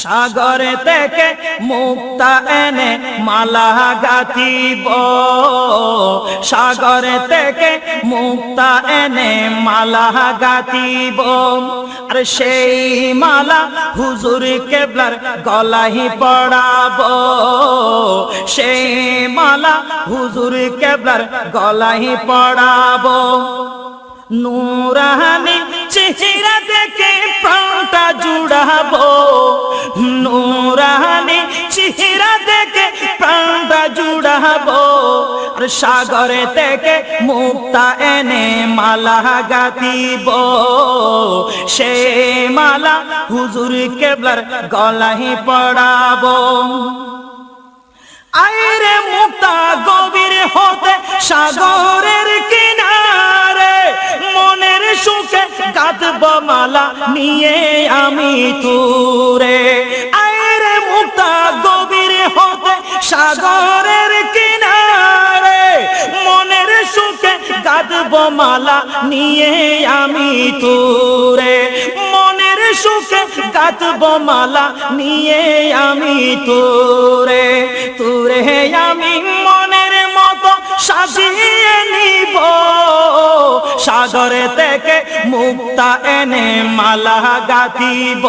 সাগরে থেকে মুক্তা এনে মালা গাতিব সাগরে থেকে মুক্তা এনে মালা গাতিব আর সেই মালা হুজুর কেবলার গলাহি পড়াব। সেই মালা হুজুর কেবলার গলাহি পড়াব। নুরানি চেহারা দেখে জুড়াবো। নুরানি চেহারা দেখে প্রাণটা জুড়াবো। সাগরে থেকে মুক্তা এনে মালা গাতিব সে মালা হুজুর কেবলার গলাহি পড়াবো। আইরে মুক্তা গভীর হতে সাগরের মালা নিয়ে আমি তুরে। আইরে মুক্তা গভীর হতে সাগরের কিনারে, মনের সুখে কাঁদব মালা নিয়ে আমি তুরে। মনের সুখে কাঁদব মালা নিয়ে আমি তুরে। তুরে আমি মনের মতো সাজিয়ে সাগরে থেকে মুক্তা এনে মালা গাতিব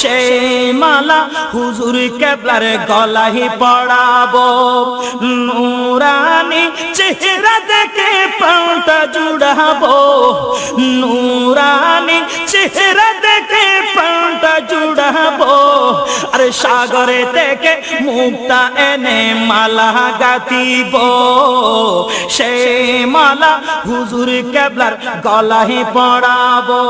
সেই মালা হুজুর কেবলার গলাহি পড়াবো। নুরানি চেহারা দেখে প্রাণটা জুড়াবো। নুরানি চেহারা দেখে প্রাণটা জুড়াবো। আর সাগরে থেকে মুক্তা এনে মালা গাতিব মালা হুজুর কেবলার গলাহি পড়াবো।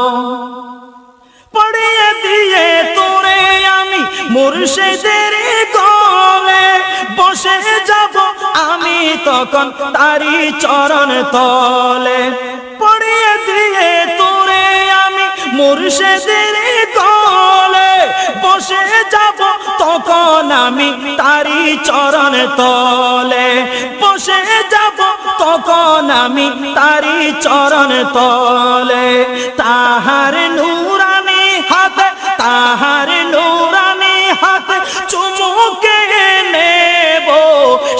পড়িয়ে দিয়ে তোরে আমি মুর্শিদের গলে বসে যাব আমি তখন তারি চরণ তলে। পড়িয়ে দিয়ে তোরে আমি মুর্শিদের গলে বসে যাব তখন আমি তারি চরণ তলে। বসে যাব আমি তারি চরণ তলে, তাহার নুরানি হাত, তাহার নুরানি হাত চুমুকে নেব।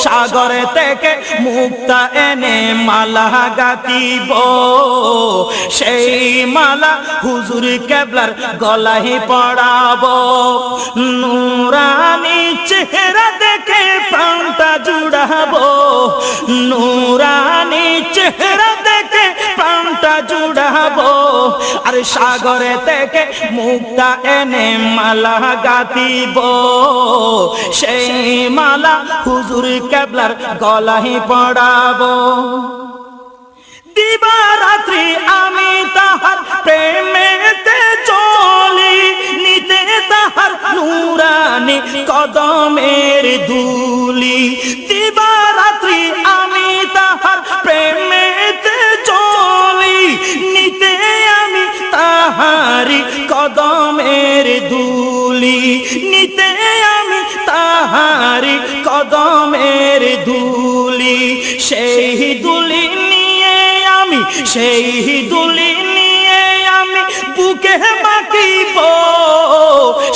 সাগরে থেকে মুক্তা এনে মালা গাতিব সেই মালা হুজুর কেবলার গলাহি পড়াব। নুরানি চেহারা দেখে প্রাণটা জুড়াবো। নুরানি চেহারা দেখে প্রাণটা জুড়াবো। আর সাগরে থেকে মুক্তা এনে মালা গাতিব সেই মালা হুজুর কেবলার গলাহি পড়াবো। দিবা রাত্রি আমি তাহার প্রেমেতে চলি, নিতে তাহার নুরানি কদমের ধুলি তাহারি কদমের ধুলি নিতে আমি তাহারি কদমের ধুলি সেই দুলি নিয়ে আমি, সেই দুলি নিয়ে আমি বুকে মাকিব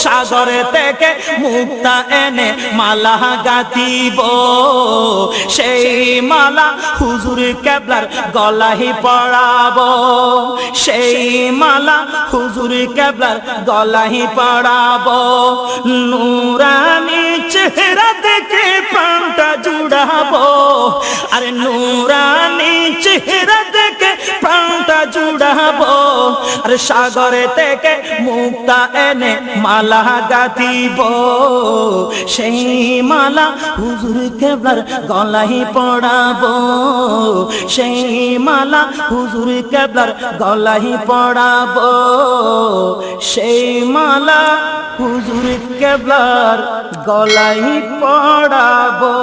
সাগরে থেকে মুক্তা এনে মালা গাতিব সেই মালা হুজুর কেবলার গলাহি পড়াবো সেই মালা হুজুর কেবলার গলাহি পড়াবো নুরানি চেহারা দেখে প্রাণটা জুড়াবো। আরে নুরানি চেহারা দেখে প্রাণটা জুড়াবো। আর সাগরে থেকে মুক্তা এনে মালা গাতিব সেই মালা হুজুর কেবলার গলাহি পড়াবো। সেই মালা হুজুর কেবলার গলাহি পড়াবো। সেই মালা হুজুর কেবলার গলাহি পড়াবো।